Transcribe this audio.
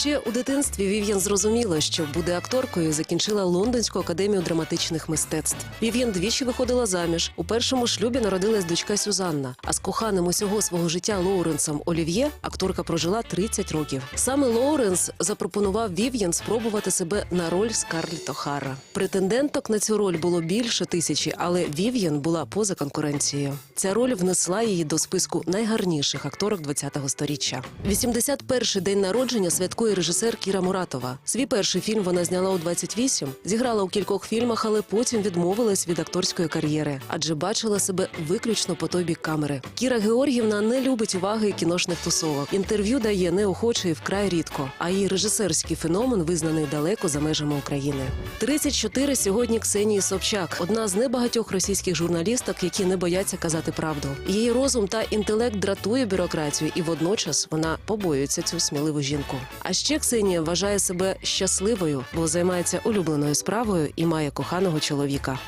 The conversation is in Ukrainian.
Ще у дитинстві Вів'ян зрозуміла, що буде акторкою. Закінчила Лондонську академію драматичних мистецтв. Вів'ян двічі виходила заміж. У першому шлюбі народилась дочка Сюзанна. А з коханим усього свого життя Лоуренсом Олів'є акторка прожила 30 років. Саме Лоуренс запропонував Вів'ян спробувати себе на роль Скарлетт О'Хара. Претенденток на цю роль було більше тисячі, але Вів'ян була поза конкуренцією. Ця роль внесла її до списку найгарніших акторок 20-го сторіччя. 81-й день народження святкує режисер Кіра Муратова. Свій перший фільм вона зняла у 28, зіграла у кількох фільмах, але потім відмовилась від акторської кар'єри, адже бачила себе виключно по той бік камери. Кіра Георгівна не любить уваги і кіношних тусовок. Інтерв'ю дає неохоче і вкрай рідко. А її режисерський феномен визнаний далеко за межами України. 34 сьогодні Ксенії Собчак, одна з небагатьох російських журналісток, які не бояться казати правду. Її розум та інтелект дратує бюрократію, і водночас вона побоюється цю сміливу жінку. А ще Ксенія вважає себе щасливою, бо займається улюбленою справою і має коханого чоловіка.